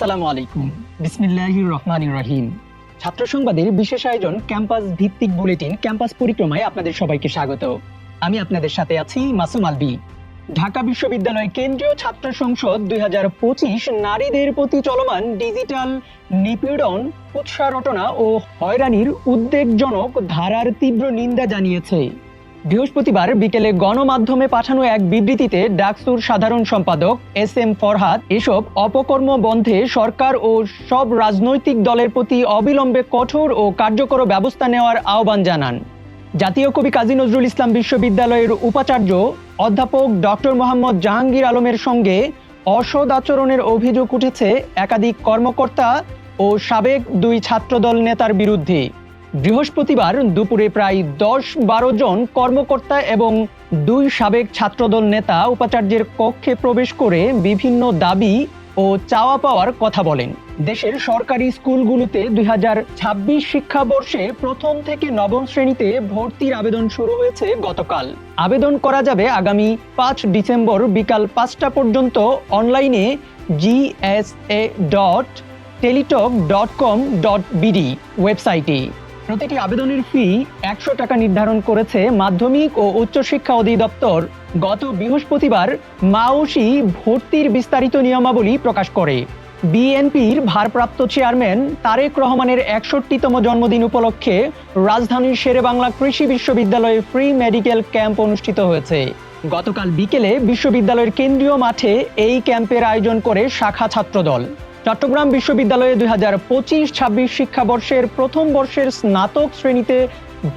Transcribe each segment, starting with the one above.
আসসালামু আলাইকুম। বিসমিল্লাহির রহমানির রহিম। ছাত্র সংবাদের বিশেষ আয়োজন ক্যাম্পাস ভিত্তিক বুলেটিন ক্যাম্পাস পরিক্রমায় আপনাদের সবাইকে স্বাগত। আমি আপনাদের সাথে আছি মাসুম আলবি। ঢাকা বিশ্ববিদ্যালয় কেন্দ্রীয় ছাত্র সংসদ দুই নারীদের প্রতি চলমান ডিজিটাল নিপীড়ন, উৎসারটনা ও হয়রানির উদ্বেগজনক ধারার তীব্র নিন্দা জানিয়েছে। বৃহস্পতিবার বিকেলে গণমাধ্যমে পাঠানো এক বিবৃতিতে ডাকসুর সাধারণ সম্পাদক এস এম ফরহাদ এসব অপকর্ম বন্ধে সরকার ও সব রাজনৈতিক দলের প্রতি অবিলম্বে কঠোর ও কার্যকর ব্যবস্থা নেওয়ার আহ্বান জানান। জাতীয় কবি কাজী নজরুল ইসলাম বিশ্ববিদ্যালয়ের উপাচার্য অধ্যাপক ডক্টর মোহাম্মদ জাহাঙ্গীর আলমের সঙ্গে অসদ আচরণের অভিযোগ উঠেছে একাধিক কর্মকর্তা ও সাবেক দুই ছাত্রদল নেতার বিরুদ্ধে। বৃহস্পতিবার দুপুরে প্রায় দশ বারো জন কর্মকর্তা এবং দুই সাবেক ছাত্রদল নেতা উপাচার্যের কক্ষে প্রবেশ করে বিভিন্ন দাবি ও চাওয়া পাওয়ার কথা বলেন। দেশের সরকারি স্কুলগুলোতে দুই হাজার ছাব্বিশ শিক্ষাবর্ষে প্রথম থেকে নবম শ্রেণীতে ভর্তির আবেদন শুরু হয়েছে গতকাল। আবেদন করা যাবে আগামী পাঁচ ডিসেম্বর বিকাল পাঁচটা পর্যন্ত অনলাইনে GSA dot Teletalk dot com dot BD ওয়েবসাইটে। প্রতিটি আবেদনের ফি একশো টাকা নির্ধারণ করেছে মাধ্যমিক ও উচ্চশিক্ষা অধিদপ্তর। গত বৃহস্পতিবার মাওসি ভর্তির বিস্তারিত নিয়মাবলী প্রকাশ করে। বিএনপির ভারপ্রাপ্ত চেয়ারম্যান তারেক রহমানের একষট্টিতম জন্মদিন উপলক্ষে রাজধানীর শেরেবাংলা কৃষি বিশ্ববিদ্যালয়ে ফ্রি মেডিকেল ক্যাম্প অনুষ্ঠিত হয়েছে। গতকাল বিকেলে বিশ্ববিদ্যালয়ের কেন্দ্রীয় মাঠে এই ক্যাম্পের আয়োজন করে শাখা ছাত্রদল। চট্টগ্রাম বিশ্ববিদ্যালয়ে দুই হাজার পঁচিশ ছাব্বিশ শিক্ষাবর্ষের প্রথম বর্ষের স্নাতক শ্রেণীতে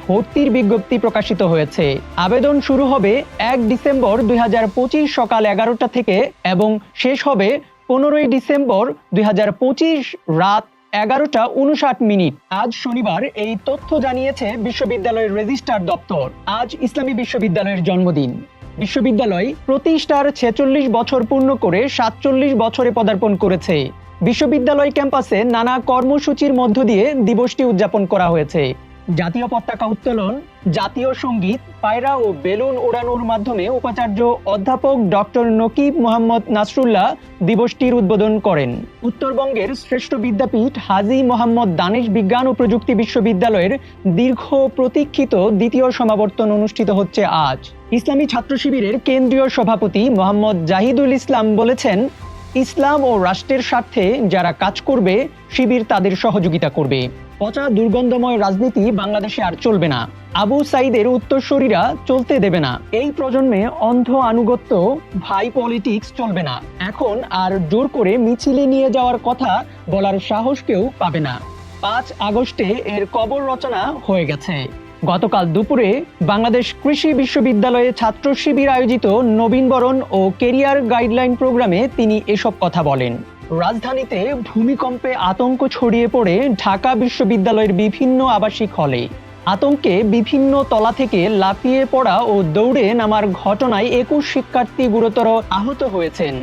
ভর্তির বিজ্ঞপ্তি প্রকাশিত হয়েছে। আবেদন শুরু হবে এক ডিসেম্বর দুই হাজার পঁচিশ সকাল এগারোটা থেকে এবং শেষ হবে পনেরোই ডিসেম্বর দুই হাজার পঁচিশ রাত এগারোটা উনষাট মিনিট। আজ শনিবার এই তথ্য জানিয়েছে বিশ্ববিদ্যালয়ের রেজিস্ট্রার দপ্তর। আজ ইসলামী বিশ্ববিদ্যালয়ের জন্মদিন। বিশ্ববিদ্যালয় প্রতিষ্ঠার ছেচল্লিশ বছর পূর্ণ করে সাতচল্লিশ বছরে পদার্পণ করেছে। বিশ্ববিদ্যালয় ক্যাম্পাসে নানা কর্মসূচির মধ্য দিয়ে দিবসটি উদযাপন করা হয়েছে। জাতীয় পতাকা উত্তোলন, জাতীয় সংগীত, পায়রা ও বেলুন ওড়ানোর মাধ্যমে উপাচার্য অধ্যাপক ডক্টর নকিব মোহাম্মদ নাসরুল্লাহ দিবসটির উদ্বোধন করেন। উত্তরবঙ্গের শ্রেষ্ঠ বিদ্যাপীঠ হাজি মোহাম্মদ দানেশ বিজ্ঞান ও প্রযুক্তি বিশ্ববিদ্যালয়ের দীর্ঘ প্রতীক্ষিত দ্বিতীয় সমাবর্তন অনুষ্ঠিত হচ্ছে আজ। ইসলামী ছাত্র শিবিরের কেন্দ্রীয় সভাপতি মোহাম্মদ জাহিদুল ইসলাম বলেছেন ইসলাম ও রাষ্ট্রের স্বার্থে যারা কাজ করবে, শিবির তাদের সহযোগিতা করবে। পচা, দুর্গন্ধময় রাজনীতি বাংলাদেশে আর চলবে না। আবু সাইদের উত্তরসূরিরা চলতে দেবে না। এই প্রজন্মে অন্ধ আনুগত্য, ভাই পলিটিক্স চলবে না। এখন আর জোর করে মিছিলে নিয়ে যাওয়ার কথা বলার সাহস কেউ পাবে না। পাঁচ আগস্টে এর কবর রচনা হয়ে গেছে। গতকাল দুপুরে বাংলাদেশ কৃষি বিশ্ববিদ্যালয়ে ছাত্র শিবির আয়োজিত নবীনবরণ ও কেরিয়ার গাইডলাইন প্রোগ্রামে তিনি এসব কথা বলেন। রাজধানীতে ভূমিকম্পে আতঙ্ক ছড়িয়ে পড়ে ঢাকা বিশ্ববিদ্যালয়ের বিভিন্ন আবাসিক হলে। আতঙ্কে বিভিন্ন তলা থেকে লাফিয়ে পড়া ও দৌড়ে নামার ঘটনায় একুশ শিক্ষার্থী গুরুতর আহত হয়েছেন।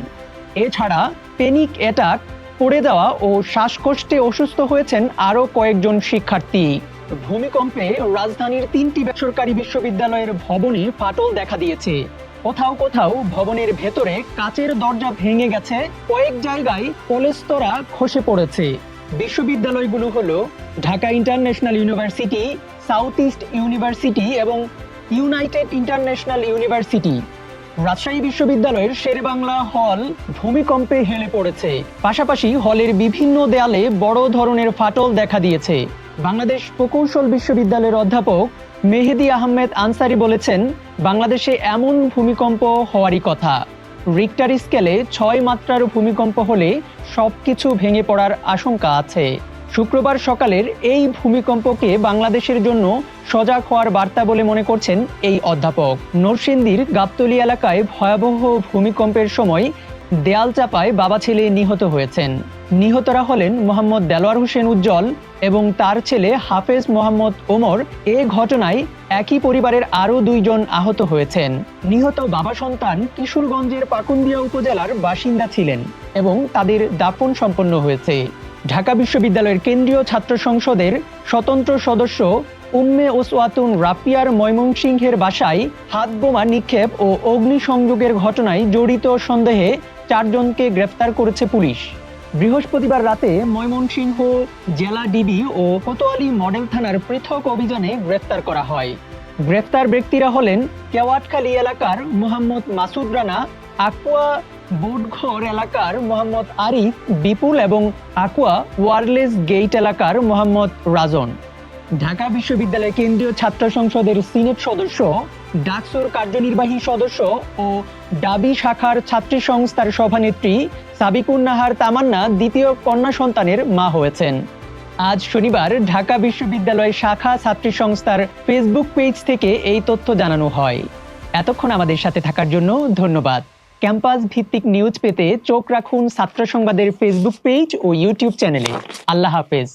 এছাড়া পেনিক অ্যাটাক পড়ে যাওয়া ও শ্বাসকষ্টে অসুস্থ হয়েছেন আরও কয়েকজন শিক্ষার্থী। ভূমিকম্পে রাজধানীর তিনটি বেসরকারি বিশ্ববিদ্যালয়ের ভবনে ফাটল দেখা দিয়েছে। কোথাও কোথাও ভবনের ভেতরে কাচের দরজা ভেঙে গেছে, কয়েক জায়গায় পলেস্তরা খসে পড়েছে। বিশ্ববিদ্যালয়গুলো হলো Dhaka International University, South East University এবং ইউনাইটেড ইন্টারন্যাশনাল ইউনিভার্সিটি। রাজশাহী বিশ্ববিদ্যালয়ের শেরেবাংলা হল ভূমিকম্পে হেলে পড়েছে। পাশাপাশি হলের বিভিন্ন দেয়ালে বড় ধরনের ফাটল দেখা দিয়েছে। বাংলাদেশ প্রকৌশল বিশ্ববিদ্যালয়ের অধ্যাপক মেহেদি আহমেদ আনসারি বলেছেন, বাংলাদেশে এমন ভূমিকম্প হওয়ারই কথা। রিক্টার স্কেলে ছয় মাত্রার ভূমিকম্প হলে সবকিছু ভেঙে পড়ার আশঙ্কা আছে। শুক্রবার সকালের এই ভূমিকম্পকে বাংলাদেশের জন্য সজাগ হওয়ার বার্তা বলে মনে করছেন এই অধ্যাপক। নরসিংদীর গাবতলী এলাকায় ভয়াবহ ভূমিকম্পের সময় দেয়াল চাপায় বাবা ছেলে নিহত হয়েছেন। নিহতরা হলেন মোহাম্মদ দেলোয়ার হোসেন উজ্জ্বল এবং তার ছেলে হাফেজ মোহাম্মদ ওমর। এ ঘটনায় একই পরিবারের আরও দুইজন আহত হয়েছেন। নিহত বাবা সন্তান কিশোরগঞ্জের পাকুন্দিয়া উপজেলার বাসিন্দা ছিলেন এবং তাদের দাপন সম্পন্ন হয়েছে। ঢাকা বিশ্ববিদ্যালয়ের কেন্দ্রীয় ছাত্র সংসদের স্বতন্ত্র সদস্য উম্মে ওসওয়াতুন রাপিয়ার ময়মনসিংহের বাসায় হাত বোমা নিক্ষেপ ও অগ্নিসংযোগের ঘটনায় জড়িত সন্দেহে চারজনকে গ্রেফতার করেছে পুলিশ। বৃহস্পতিবার রাতে ময়মনসিংহ জেলা ডিবি ও কোতোয়ালি মডেল থানার পৃথক অভিযানে গ্রেফতার করা হয়। গ্রেফতার ব্যক্তিরা হলেন কেওয়াটখালী এলাকার মোহাম্মদ মাসুদ রানা, আকুয়া বুটঘর এলাকার মোহাম্মদ আরিফ, বিপুল এবং আকুয়া ওয়ারলেস গেট এলাকার মোহাম্মদ রাজন। ঢাকা বিশ্ববিদ্যালয় কেন্দ্রীয় ছাত্র সংসদের সিনেট সদস্য, ডাকসুর কার্যনির্বাহী সদস্য ও ডাবি শাখার ছাত্রী সংস্থার সভানেত্রী সাবিকুন নাহার তামান্না দ্বিতীয় কন্যা সন্তানের মা হয়েছেন। আজ শনিবার ঢাকা বিশ্ববিদ্যালয় শাখা ছাত্রী সংস্থার ফেসবুক পেজ থেকে এই তথ্য জানানো হয়। এতক্ষণ আমাদের সাথে থাকার জন্য ধন্যবাদ। ক্যাম্পাস ভিত্তিক নিউজ পেতে চোখ রাখুন ছাত্র সংবাদের ফেসবুক পেজ ও ইউটিউব চ্যানেলে। আল্লাহ হাফেজ।